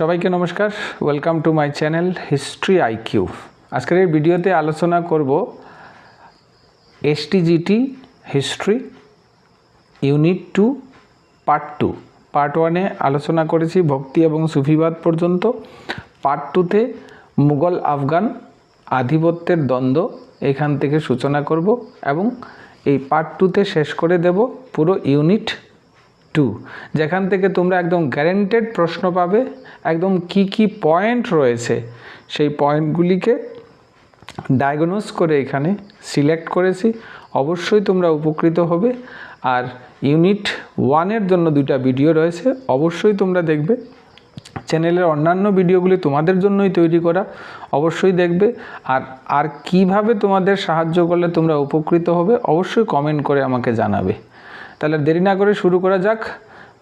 সবাইকে নমস্কার। Welcome to my channel history IQ আজকের এই ভিডিওতে আলোচনা করব STGT history unit two part two part ওয়ানে আলোচনা করেছি ভক্তি এবং সুফিবাদ পর্যন্ত। পার্ট টুতে মুঘল, আফগান আধিপত্যের দ্বন্দ্ব এখান থেকে সূচনা করব এবং এই পার্ট টুতে শেষ করে দেব পুরো ইউনিট টু যেখান থেকে তোমরা একদম গ্যারেন্টেড প্রশ্ন পাবে একদম কি কি পয়েন্ট রয়েছে। সেই পয়েন্টগুলিকে ডায়াগনোস করে এখানে সিলেক্ট করেছি। অবশ্যই তোমরা উপকৃত হবে। আর ইউনিট ওয়ানের জন্য দুইটা ভিডিও রয়েছে। অবশ্যই তোমরা দেখবে। চ্যানেলের অন্যান্য ভিডিওগুলি তোমাদের জন্যই তৈরি করা। অবশ্যই দেখবে। আর আর কীভাবে তোমাদের সাহায্য করলে তোমরা উপকৃত হবে, অবশ্যই কমেন্ট করে আমাকে জানাবে। তাহলে দেরি না করে শুরু করা যাক।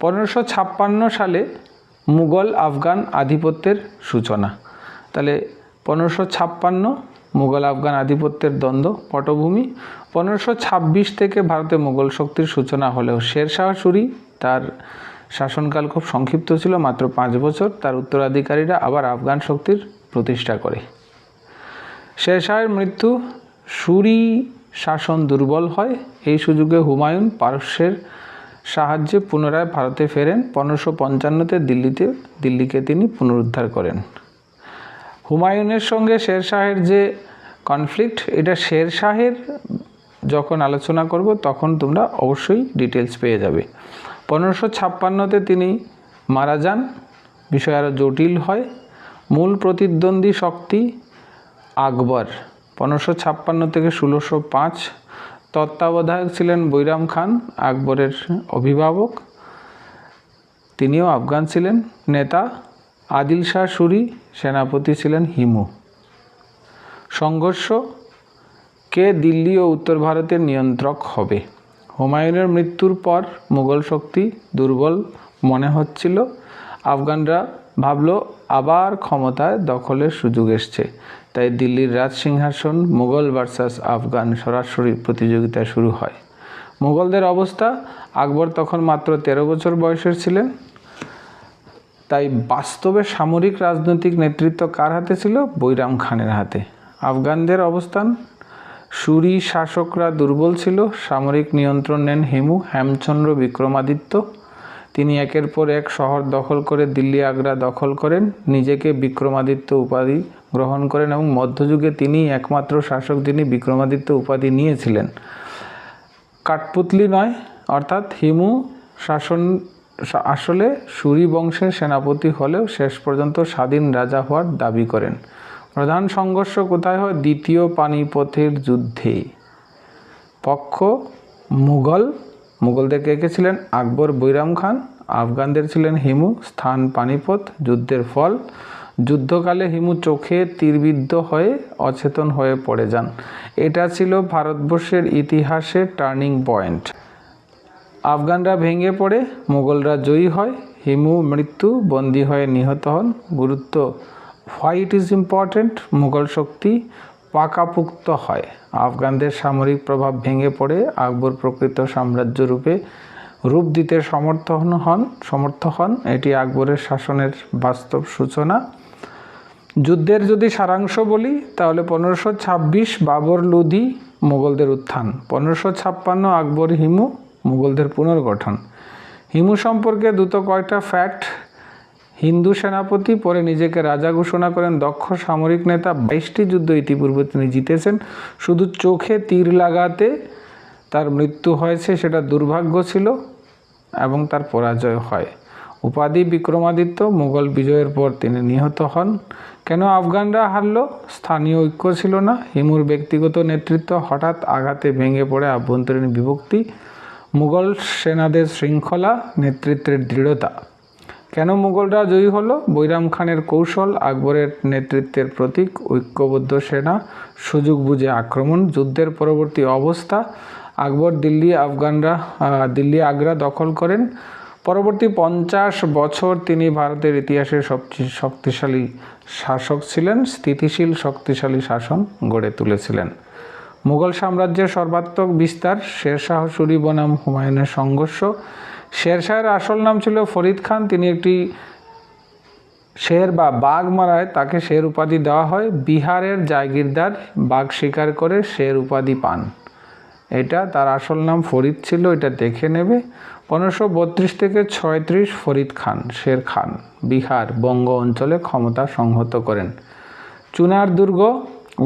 পনেরোশো ছাপ্পান্ন সালে মুঘল আফগান আধিপত্যের সূচনা। তাহলে পনেরোশো ছাপ্পান্ন মুঘল আফগান আধিপত্যের দ্বন্দ্ব, পটভূমি। পনেরোশো ছাব্বিশ থেকে ভারতে মুঘল শক্তির সূচনা হলেও শেরশাহ সুরি তার শাসনকাল খুব সংক্ষিপ্ত ছিল, মাত্র পাঁচ বছর। তার উত্তরাধিকারীরা আবার আফগান শক্তির প্রতিষ্ঠা করে। শেরশাহের মৃত্যু সুরি শাসন দুর্বল হয়, এই সুযোগে হুমায়ুন পারস্যের সাহায্যে পুনরায় ভারতে ফেরেন। পনেরোশো পঞ্চান্নতে দিল্লিতে, দিল্লিকে তিনি পুনরুদ্ধার করেন। হুমায়ুনের সঙ্গে শেরশাহের যে কনফ্লিক্ট এটা শেরশাহের যখন আলোচনা করব, তখন তোমরা অবশ্যই ডিটেলস পেয়ে যাবে। পনেরোশো ছাপ্পান্নতে তিনি মারা যান। বিষয় আরও জটিল হয়। মূল প্রতিদ্বন্দ্বী শক্তি আকবর। পনেরোশো ছাপ্পান্ন থেকে ষোলোশো পাঁচ তত্ত্বাবধায়ক ছিলেন বৈরাম খান, আকবরের অভিভাবক। তিনিও আফগান ছিলেন, নেতা। আদিল শাহ সুরি, সেনাপতি ছিলেন হিমু। সংঘর্ষ, কে দিল্লি ও উত্তর ভারতের নিয়ন্ত্রক হবে? হুমায়ুনের মৃত্যুর পর মুঘল শক্তি দুর্বল মনে হচ্ছিল। আফগানরা ভাবল, আবার ক্ষমতায় দখলের সুযোগ এসছে। তাই দিল্লির রাজ সিংহাসন মুঘল ভার্সাস আফগান সরাসরি প্রতিযোগিতা শুরু হয়। মুঘলদের অবস্থা, আকবর তখন মাত্র তেরো বছর বয়সের ছিলেন। তাই বাস্তবে সামরিক রাজনৈতিক নেতৃত্ব কার হাতে ছিল? বৈরাম খানের হাতে। আফগানদের অবস্থান, সুরি শাসকরা দুর্বল ছিল, সামরিক নিয়ন্ত্রণ নেন হেমু, হেমচন্দ্র বিক্রমাদিত্য তিনি একের পর এক শহর দখল করে দিল্লি, আগ্রা দখল করেন, নিজেকে বিক্রমাদিত্য উপাধি গ্রহণ করেন এবং মধ্যযুগে তিনি একমাত্র শাসক যিনি বিক্রমাদিত্য উপাধি নিয়েছিলেন। কাঠপুতলি নয়, অর্থাৎ হিমু শাসন আসলে সুরি বংশের সেনাপতি হলেও শেষ পর্যন্ত স্বাধীন রাজা হওয়ার দাবি করেন। প্রধান সংঘর্ষ কোথায় হয়? দ্বিতীয় পানিপথের যুদ্ধে। পক্ষ, মুঘল মুঘলদের কে কে ছিলেন? আকবর, বৈরাম খান। আফগানদের ছিলেন হিমু, স্থান পানিপথ, যুদ্ধের ফল। যুদ্ধকালে হিমু চোখে তীরবিদ্ধ হয়ে অচেতন হয়ে পড়ে যান। এটা ছিল ভারতবর্ষের ইতিহাসের টার্নিং পয়েন্ট আফগানরা ভেঙে পড়ে, মুঘলরা জয়ী হয়, হিমু মৃত্যু বন্দী হয়ে নিহত হন। গুরুত্ব why it is important Mughal শক্তি পাকাপুক্ত হয়। আফগানদের সামরিক প্রভাব ভেঙে পড়ে, আকবর প্রকৃত সাম্রাজ্য রূপে দিতে সমর্থন হন, সমর্থ হন। এটি আকবরের শাসনের বাস্তব সূচনা। যুদ্ধের যদি সারাংশ বলি, তাহলে পনেরোশো ছাব্বিশ বাবর লোধি মুঘলদের উত্থান, পনেরোশো ছাপ্পান্ন আকবর হিমু মুঘলদের পুনর্গঠন। হিমু সম্পর্কে দুত কয়টা ফ্যাক্ট হিন্দু সেনাপতি পরে নিজেকে রাজা ঘোষণা করেন। দক্ষ সামরিক নেতা বাইশটি যুদ্ধ ইতিপূর্বে তিনি জিতেছেন। শুধু চোখে তীর লাগাতে তার মৃত্যু হয়েছে সেটা দুর্ভাগ্য ছিল এবং তার পরাজয় হয়। উপাধি বিক্রমাদিত্য, মুঘল বিজয়ের পর তিনি নিহত হন। কেন আফগানরা হারল? স্থানীয় ঐক্য ছিল না। হিমুর ব্যক্তিগত নেতৃত্ব হঠাৎ আঘাতে ভেঙে পড়ে আভ্যন্তরীণ বিভক্তি, মুঘল সেনাদের শৃঙ্খলা, নেতৃত্বের দৃঢ়তা। কেন মুঘলরা জয়ী হলো? বৈরাম খানের কৌশল, আকবরের নেতৃত্বের প্রতীক, ঐক্যবদ্ধ সেনা, সুযোগ বুঝে আক্রমণ, যুদ্ধের পরবর্তী অবস্থা। আকবর দিল্লি, আফগানরা দিল্লি, আগ্রা দখল করেন। পরবর্তী পঞ্চাশ বছর তিনি ভারতের ইতিহাসের সবচেয়ে শক্তিশালী শাসক ছিলেন, স্থিতিশীল, শক্তিশালী শাসন গড়ে তুলেছিলেন। মুঘল সাম্রাজ্যের সর্বাত্মক বিস্তার, শেরশাহ, সুরি বনাম হুমায়ুনের সংঘর্ষ শেরশাহের আসল নাম ছিল ফরিদ খান। তিনি একটি শের বা বাঘ মারায় তাকে শের উপাধি দেওয়া হয়। বিহারের জায়গিরদার বাঘ শিকার করে শের উপাধি পান। এটা তার আসল নাম ফরিদ ছিল, এটা দেখে নেবে। পনেরোশো বত্রিশ থেকে ছয়ত্রিশ ফরিদ খান, শের খান বিহার বঙ্গ অঞ্চলে ক্ষমতা সংহত করেন। চুনার দুর্গ,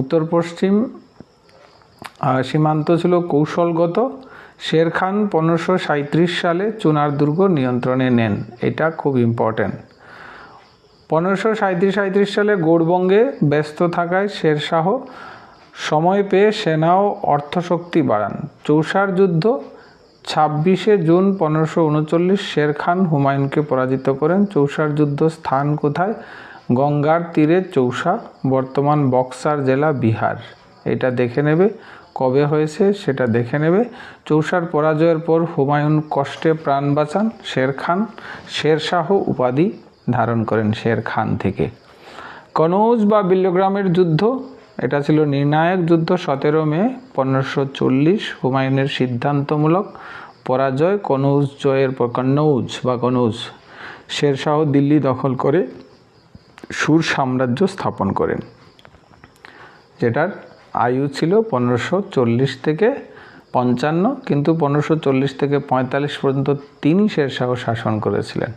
উত্তর পশ্চিম সীমান্ত ছিল কৌশলগত। শের খান পনেরোশো সাঁত্রিশ সালে চুনার দুর্গ নিয়ন্ত্রণে নেন। এটা খুব ইম্পর্ট্যান্ট পনেরোশো সাঁত্রিশ সাঁত্রিশ সালে গৌড়বঙ্গে ব্যস্ত থাকায় শেরশাহ সময় পেয়ে সেনা ও অর্থশক্তি বাড়ান। চৌসার যুদ্ধ, ছাব্বিশে জুন পনেরোশো উনচল্লিশ শের খান হুমায়ুনকে পরাজিত করেন। চৌসার যুদ্ধ স্থান কোথায়? গঙ্গার তীরে চৌসা, বর্তমান বক্সার জেলা বিহার। এটা দেখে নেবে। কবে হয়েছে সেটা দেখে নেবে। চৌসার পরাজয়ের পর হুমায়ুন কষ্টে প্রাণ বাঁচান শের খান। শেরশাহ উপাধি ধারণ করেন শের খান থেকে। কনৌজ বা বিল্লগ্রামের যুদ্ধ, এটা ছিল নির্ণায়ক যুদ্ধ, সতেরো মে পনেরোশো চল্লিশ, হুমায়ুনের সিদ্ধান্তমূলক পরাজয় কনৌজ জয়ের পর কন্নৌজ বা কনৌজ। শেরশাহ দিল্লি দখল করে সুর সাম্রাজ্য স্থাপন করেন। যেটার আয়ু ছিল পনেরোশো চল্লিশ থেকে পঞ্চান্ন, কিন্তু পনেরোশো চল্লিশ থেকে পঁয়তাল্লিশ পর্যন্ত তিনি শেরশাহ শাসন করেছিলেন।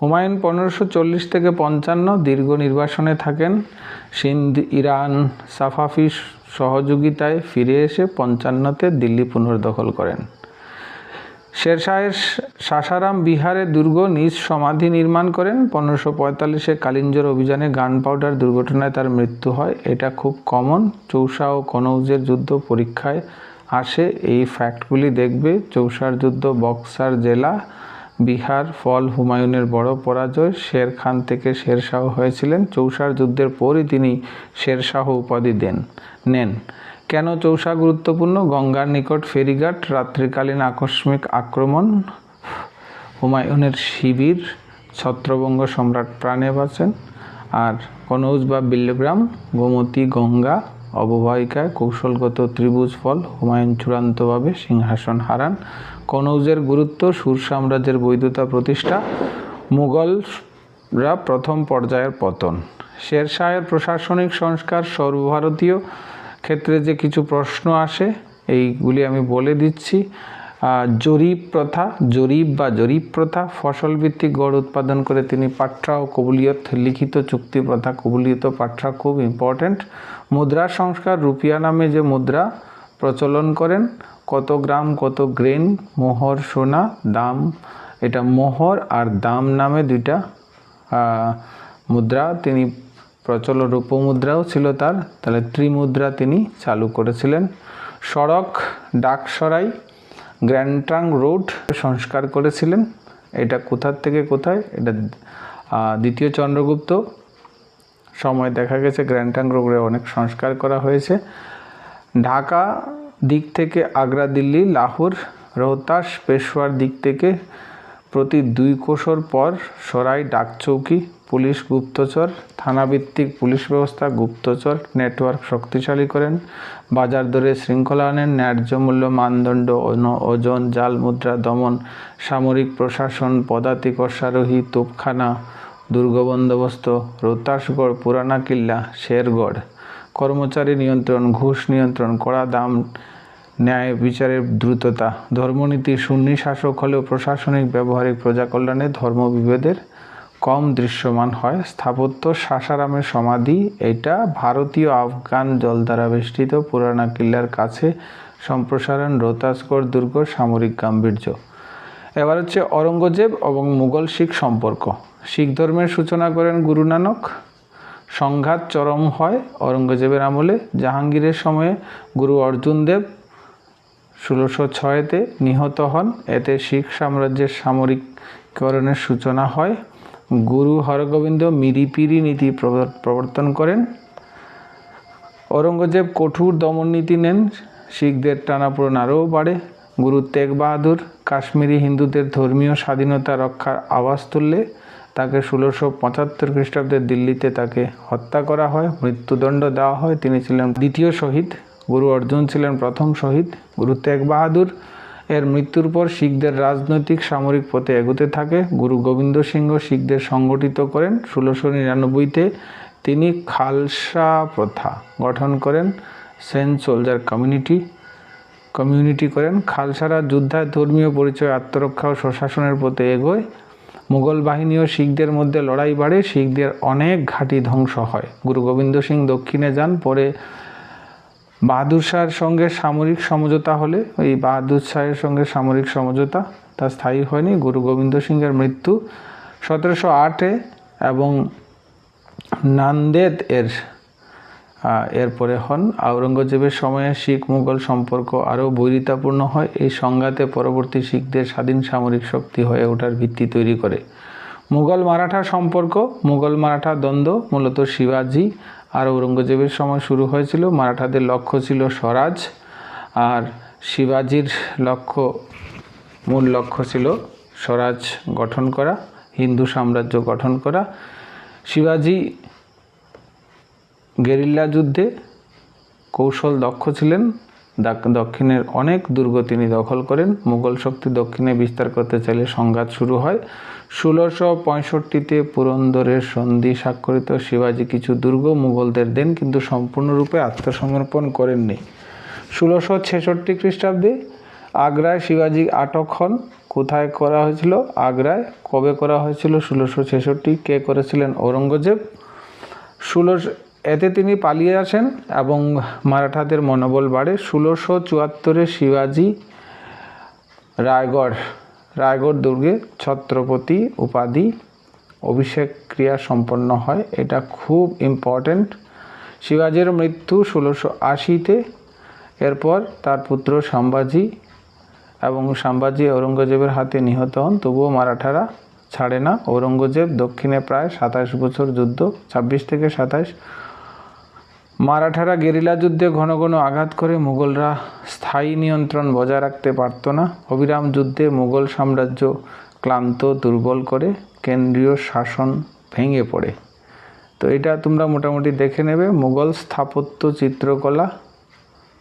হুমায়ুন পনেরোশো চল্লিশ থেকে পঞ্চান্ন দীর্ঘ নির্বাসনে থাকেন। সিন্ধ, ইরান, সাফাফি সহযোগিতায় ফিরে এসে পঞ্চান্নতে দিল্লি পুনর্দখল করেন। শেরশাহের সাসারাম বিহারে দুর্গ নিজ সমাধি নির্মাণ করেন। পনেরোশো পঁয়তাল্লিশে কালিঞ্জর অভিযানে গান পাউডার দুর্ঘটনায় তার মৃত্যু হয়। এটা খুব কমন চৌসা ও কনৌজের যুদ্ধ পরীক্ষায় আসে। এই ফ্যাক্টগুলি দেখবে। চৌসার যুদ্ধ বক্সার জেলা। বিহার ফল হুমায়ুনের বড় পরাজয়। শের খান থেকে শেরশাহ হয়েছিলেন। চৌসার যুদ্ধের পরই তিনি শেরশাহ উপাধি দেন, নেন। কেন চৌসা গুরুত্বপূর্ণ? গঙ্গার নিকট ফেরিঘাট, রাত্রিকালীন আকস্মিক আক্রমণ। হুমায়ুনের শিবির ছত্রবঙ্গ সম্রাট প্রাণে বাঁচেন আর কনৌজ বা বিল্লগ্রাম, গোমতী, গঙ্গা অববাহিকায় কৌশলগত ত্রিভুজ ফল, হুমায়ুন চূড়ান্তভাবে সিংহাসন হারান। কনৌজের গুরুত্ব, সুর সাম্রাজ্যের বৈধতা প্রতিষ্ঠা, মুঘলরা প্রথম পর্যায়ের পতন। শেরশাহের প্রশাসনিক সংস্কার সর্বভারতীয় ক্ষেত্রে যে কিছু প্রশ্ন আসে, এইগুলি আমি বলে দিচ্ছি। জরিপ প্রথা, জরিপ বা জরিপ প্রথা ফসল ভিত্তিক গড় উৎপাদন করে তিনি পাট্রা ও কবুলিয়ত লিখিত চুক্তি প্রথা, কবুলিয়ত পাট্রা খুব ইম্পর্ট্যান্ট মুদ্রা সংস্কার, রুপিয়া নামে যে মুদ্রা প্রচলন করেন, কত গ্রাম, কত গ্রেন মোহর, সোনা, দাম, এটা মোহর আর দাম নামে দুইটা মুদ্রা। তিনি প্রচলন রূপমুদ্রাও ছিল তার, তাহলে ত্রিমুদ্রা তিনি চালু করেছিলেন। সড়ক, ডাকসরাই গ্র্যান্ডট্রাং রোড সংস্কার করেছিলেন। এটা কোথার থেকে কোথায়? এটা দ্বিতীয় চন্দ্রগুপ্ত। সময় দেখা গেছে, গ্র্যান্ডট্রাং রোডে অনেক সংস্কার করা হয়েছে। ঢাকা দিক থেকে আগ্রা, দিল্লি, লাহোর রোহতাস পেশোয়ার দিক থেকে প্রতি দুই কোষর পর সরাই ডাকচৌকি, পুলিশ গুপ্তচর, থানাভিত্তিক পুলিশ ব্যবস্থা, গুপ্তচর, নেটওয়ার্ক শক্তিশালী করেন। বাজার দরে শৃঙ্খলা আনেন, ন্যায্য মূল্য মানদণ্ড ওজন, জাল মুদ্রা, দমন, সামরিক প্রশাসন পদাতিক অশ্বারোহী তোপখানা দুর্গ বন্দোবস্ত রোতাসগড় পুরানা কিল্লা, শেরগড়। কর্মচারী নিয়ন্ত্রণ, ঘুষ নিয়ন্ত্রণ, কড়া দাম ন্যায় বিচারের দ্রুততা। ধর্মনীতি সুন্নি শাসক হলেও প্রশাসনিক ব্যবহারিক প্রজা কল্যাণে ধর্মবিভেদের কম দৃশ্যমান হয়। স্থাপত্য সাসারামের সমাধি, এটা ভারতীয় আফগান জল দ্বারা বেষ্টিত পুরানা কিল্লার কাছে সম্প্রসারণ রোতাসগড় দুর্গ, সামরিক গাম্ভীর্য। এবার হচ্ছে অরঙ্গজেব এবং মুঘল শিখ সম্পর্ক। শিখ ধর্মের সূচনা করেন গুরু নানক। সংঘাত চরম হয় অরঙ্গজেবের আমলে। জাহাঙ্গীরের সময়ে গুরু অর্জুন দেব ষোলোশো ছয়তে নিহত হন। এতে শিখ সাম্রাজ্যের সামরিককরণের সূচনা হয়। গুরু হরগোবিন্দ মিরিপিরি নীতি প্রবর- প্রবর্তন করেন। ঔরঙ্গজেব কঠোর দমন নীতি নেন। শিখদের টানাপোড়েন আরও বাড়ে। গুরু তেগ বাহাদুর কাশ্মীরি হিন্দুদের ধর্মীয় স্বাধীনতা রক্ষার আওয়াজ তুললে তাকে ষোলোশো পঁচাত্তর খ্রিস্টাব্দে দিল্লিতে তাকে হত্যা করা হয়। মৃত্যুদণ্ড দেওয়া হয়। তিনি ছিলেন দ্বিতীয় শহীদ। গুরু অর্জুন ছিলেন প্রথম শহীদ। গুরু তেগ বাহাদুর এর মৃত্যুর পর শিখদের রাজনৈতিক সামরিক পথে এগোতে থাকে। গুরু গোবিন্দ সিংহ শিখদের সংগঠিত করেন। ষোলোশো নিরানব্বইতে তিনি খালসা প্রথা গঠন করেন। সেন্ট সোলজার কমিউনিটি কমিউনিটি করেন। খালসারা যুদ্ধায় ধর্মীয় পরিচয়, আত্মরক্ষা ও স্বশাসনের পথে এগোয়। মুঘল বাহিনী ও শিখদের মধ্যে লড়াই বাড়ে। শিখদের অনেক ঘাঁটি ধ্বংস হয়। গুরু গোবিন্দ সিং দক্ষিণে যান, পরে বাহাদুর শাহের সঙ্গে সামরিক সমঝোতা হলে, ওই বাহাদুর শাহের সঙ্গে সামরিক সমঝোতা, তা স্থায়ী হয়নি। গুরু গোবিন্দ সিংয়ের মৃত্যু সতেরোশো আটে এবং নান্দেদ এর এরপরে হন। আওরঙ্গজেবের সময়ে শিখ মুঘল সম্পর্ক আরও বৈরিতাপূর্ণ হয়। এই সংঘাতে পরবর্তী শিখদের স্বাধীন সামরিক শক্তি হয়ে ওঠার ভিত্তি তৈরি করে। মুঘল মারাঠা সম্পর্ক, মুঘল মারাঠা দ্বন্দ্ব, মূলত শিবাজি আর ঔরঙ্গজেবের সময় শুরু হয়েছিল, মারাঠাদের লক্ষ্য ছিল স্বরাজ, আর শিবাজির লক্ষ্য, মূল লক্ষ্য ছিল স্বরাজ গঠন করা, হিন্দু সাম্রাজ্য গঠন করা। শিবাজি গেরিল্লা যুদ্ধে কৌশল দক্ষ ছিলেন দক্ষিণের অনেক দুর্গ তিনি দখল করেন। মুঘল শক্তি দক্ষিণে বিস্তার করতে চাইলে সংঘাত শুরু হয়। ষোলোশো পঁয়ষট্টিতে পুরন্দরের সন্ধি স্বাক্ষরিত। শিবাজি কিছু দুর্গ মুঘলদের দেন, কিন্তু সম্পূর্ণরূপে আত্মসমর্পণ করেননি। ষোলোশো ছেষট্টি খ্রিস্টাব্দে আগ্রায় শিবাজি আটক হন। কোথায় করা হয়েছিল? আগ্রায়। কবে করা হয়েছিল? ষোলোশো ছেষট্টি। কে করেছিলেন? ঔরঙ্গজেব। ষোলোশো এতে তিনি পালিয়ে আসেন এবং মারাঠাদের মনোবল বাড়ে। ষোলোশো চুয়াত্তরে শিবাজি রায়গড় রায়গড় দুর্গে ছত্রপতি উপাধি অভিষেক ক্রিয়া সম্পন্ন হয়। এটা খুব ইম্পর্ট্যান্ট শিবাজির মৃত্যু ষোলোশো আশিতে। এরপর তার পুত্র সম্ভাজি এবং সম্ভাজি ঔরঙ্গজেবের হাতে নিহত হন। তবুও মারাঠারা ছাড়ে না। ঔরঙ্গজেব দক্ষিণে প্রায় সাতাশ বছর যুদ্ধ, ছাব্বিশ থেকে সাতাশ মারাঠারা গেরিলা যুদ্ধে ঘন ঘন আঘাত করে মুঘলরা স্থায়ী নিয়ন্ত্রণ বজায় রাখতে পারত না। অবিরাম যুদ্ধে মুঘল সাম্রাজ্য ক্লান্ত, দুর্বল করে কেন্দ্রীয় শাসন ভেঙে পড়ে। তো এটা তোমরা মোটামুটি দেখে নেবে। মুঘল স্থাপত্য চিত্রকলা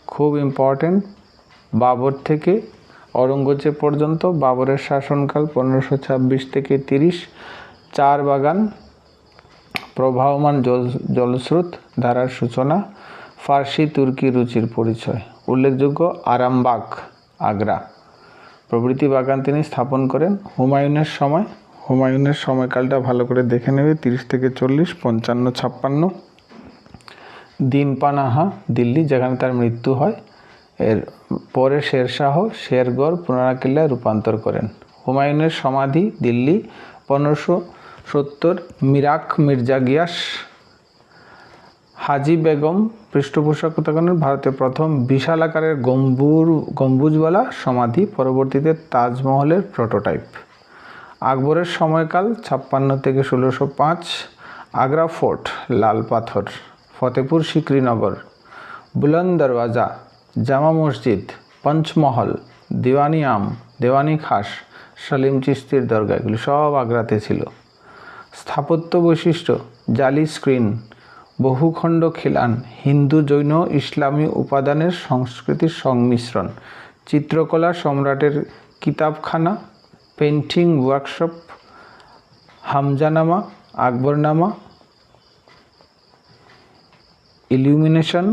খুব ইম্পর্ট্যান্ট বাবর থেকে ঔরঙ্গজেব পর্যন্ত বাবরের শাসনকাল পনেরোশো ছাব্বিশ থেকে তিরিশ। চার বাগান প্রবাহমান জল জলস্রোত ধারার সূচনা, ফার্সি তুর্কি রুচির পরিচয়, উল্লেখযোগ্য আরামবাগ, আগ্রা। প্রভৃতি বাগান তিনি স্থাপন করেন হুমায়ুনের সময়। হুমায়ুনের সময়কালটা ভালো করে দেখে নেবে, তিরিশ থেকে চল্লিশ, পঞ্চান্ন, ছাপ্পান্ন। দিনপানাহা, দিল্লি, যেখানে তার মৃত্যু হয়। এর পরে শেরশাহ, শেরগড় পুনরাকিল্লায় রূপান্তর করেন। হুমায়ুনের সমাধি দিল্লি, পনেরোশো সত্তর, মিরাক, মির্জা গিয়াস, হাজি বেগম পৃষ্ঠপোষকতাকানের ভারতের প্রথম বিশাল আকারের গম্বুর, গম্বুজওয়ালা সমাধি, পরবর্তীতে তাজমহলের প্রোটোটাইপ আকবরের সময়কাল ছাপ্পান্ন থেকে ষোলোশো পাঁচ, আগ্রা ফোর্ট, লাল পাথর, ফতেপুর সিকরিনগর, বুলন্দ দরওয়াজা, জামা মসজিদ, পঞ্চমহল, দিওয়ানি আম, দেওয়ানি খাস সালিম চিস্তির দরগা এগুলি সব আগ্রাতে ছিল। স্থাপত্য বৈশিষ্ট্য, জালি স্ক্রিন, বহুখণ্ড খিলান, হিন্দু জৈন ইসলামী উপাদানের সংস্কৃতির সংমিশ্রণ, চিত্রকলা সম্রাটের কিতাবখানা painting workshop, Hamzanama, Akbarnama illumination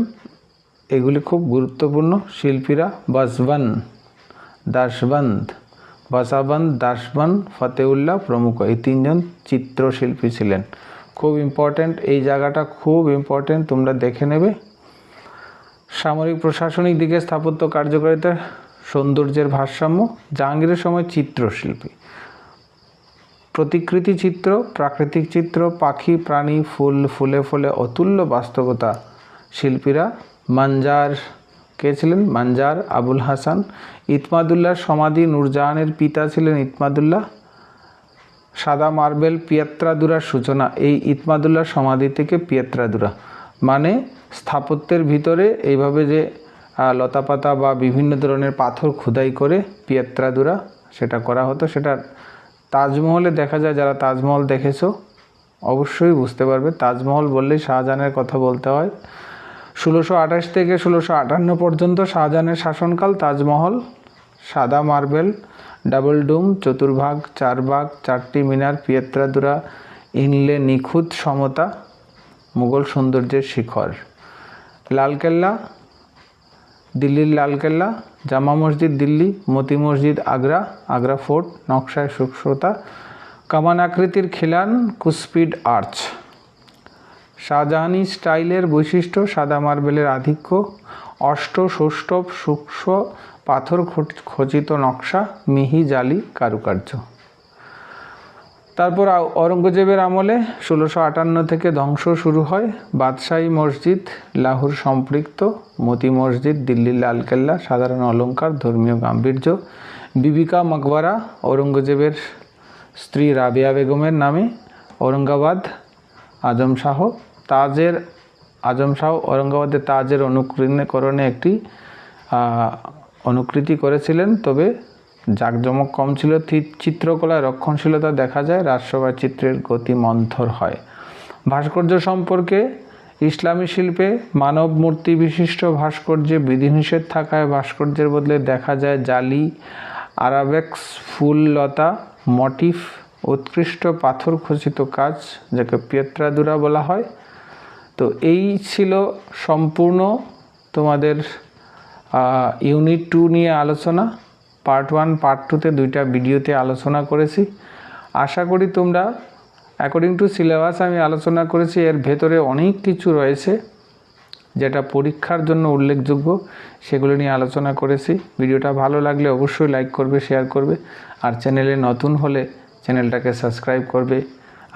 এগুলি খুব গুরুত্বপূর্ণ শিল্পীরা বাসবান দাসবন্ধ বাসাবন্ধ দাসবান, ফতেউল্লাহ প্রমুখ। এই তিনজন চিত্রশিল্পী ছিলেন। খুব ইম্পর্ট্যান্ট এই জায়গাটা খুব ইম্পর্ট্যান্ট তোমরা দেখে নেবে। সামরিক প্রশাসনিক দিকে স্থাপত্য কার্যকারিতার সৌন্দর্যের ভারসাম্য, জাহাঙ্গীরের সময় চিত্রশিল্পী। প্রতিকৃতি চিত্র, প্রাকৃতিক চিত্র, পাখি, প্রাণী, ফুল, ফুলে ফুলে অতুল্য বাস্তবতা শিল্পীরা মানজার কে ছিলেন? মানজার, আবুল হাসান ইতমাদুল্লাহর সমাধি, নূরজাহানের পিতা ছিলেন ইতমাদুল্লাহ। সাদা মার্বেল পিয়াত্রাদুরার সূচনা, এই ইতমাদুল্লাহ সমাধি থেকে পিয়াত্রাদুরা। মানে স্থাপত্যের ভিতরে এইভাবে যে লতাপাতা বা বিভিন্ন ধরনের পাথর খোদাই করে পিয়াত্রাদুরা সেটা করা হতো, সেটা তাজমহলে দেখা যায়, যারা তাজমহল দেখেছ, অবশ্যই বুঝতে পারবে। তাজমহল বললেই শাহজাহানের কথা বলতে হয়। ষোলোশো আঠাশ থেকে ষোলোশো আটান্ন পর্যন্ত শাহজাহানের শাসনকাল, তাজমহল, সাদা মার্বেল, ডাবল ডুম, চতুর্ভাগ, চারভাগ, চারটি মিনার, পিয়েত্রাদুরা, ইনলে নিখুঁত সমতা, মুঘল সৌন্দর্যের শিখর। লালকেল্লা, দিল্লির লালকেল্লা, জামা মসজিদ দিল্লি, মতি মসজিদ আগ্রা আগ্রা ফোর্ট, নকশায় সূক্ষ্মতা, কামান আকৃতির খিলান, কুসপিড আর্চ। শাহজাহানি স্টাইলের বৈশিষ্ট্য, সাদা মার্বেলের আধিক্য, অষ্ট ষষ্ঠব সূক্ষ্ম পাথর খচিত নকশা, মিহি জালি কারুকার্য। তারপর অরঙ্গজেবের আমলে ষোলোশো আটান্ন থেকে ধ্বংস শুরু হয় বাদশাহী মসজিদ, লাহোর সম্পৃক্ত, মতি মসজিদ, দিল্লির লালকেল্লা, সাধারণ অলঙ্কার ধর্মীয় গাম্ভীর্য, বিবিকা মকবরা, ঔরঙ্গজেবের স্ত্রী রাবিয়া বেগমের নামে, ঔরঙ্গাবাদ, আজম শাহ তাজের আজম শাহ ঔরঙ্গাবাদের তাজের অনুকরণে একটি অনুকৃতি করেছিলেন। তবে জাঁকজমক কম ছিল। চিত্রকলায় রক্ষণশীলতা দেখা যায় রাজসভার চিত্রের গতি মন্থর হয়। ভাস্কর্য সম্পর্কে ইসলামী শিল্পে মানব মূর্তি বিশিষ্ট ভাস্কর্যে বিধিনিষেধ থাকায় ভাস্কর্যের বদলে দেখা যায় জালি, আরাবেক্স ফুল লতা মটিফ, উৎকৃষ্ট পাথর খচিত কাজ, যাকে পিয়েত্রাদুরা বলা হয়। তো এই ছিল সম্পূর্ণ তোমাদের ইউনিট টু নিয়ে আলোচনা। পার্ট ওয়ান পার্ট টুতে দুইটা ভিডিওতে আলোচনা করেছি। আশা করি তোমরা অ্যাকর্ডিং টু সিলেবাস আমি আলোচনা করেছি, এর ভেতরে অনেক কিছু রয়েছে যেটা পরীক্ষার জন্য উল্লেখযোগ্য, সেগুলো নিয়ে আলোচনা করেছি। ভিডিওটা ভালো লাগলে অবশ্যই লাইক করবে শেয়ার করবে। আর চ্যানেলে নতুন হলে চ্যানেলটাকে সাবস্ক্রাইব করবে।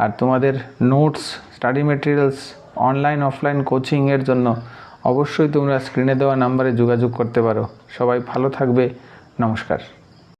আর তোমাদের notes study materials online offline কোচিংয়ের জন্য অবশ্যই তোমরা স্ক্রিনে দেওয়া নাম্বারে যোগাযোগ করতে পারো। সবাই ভালো থাকবে। নমস্কার।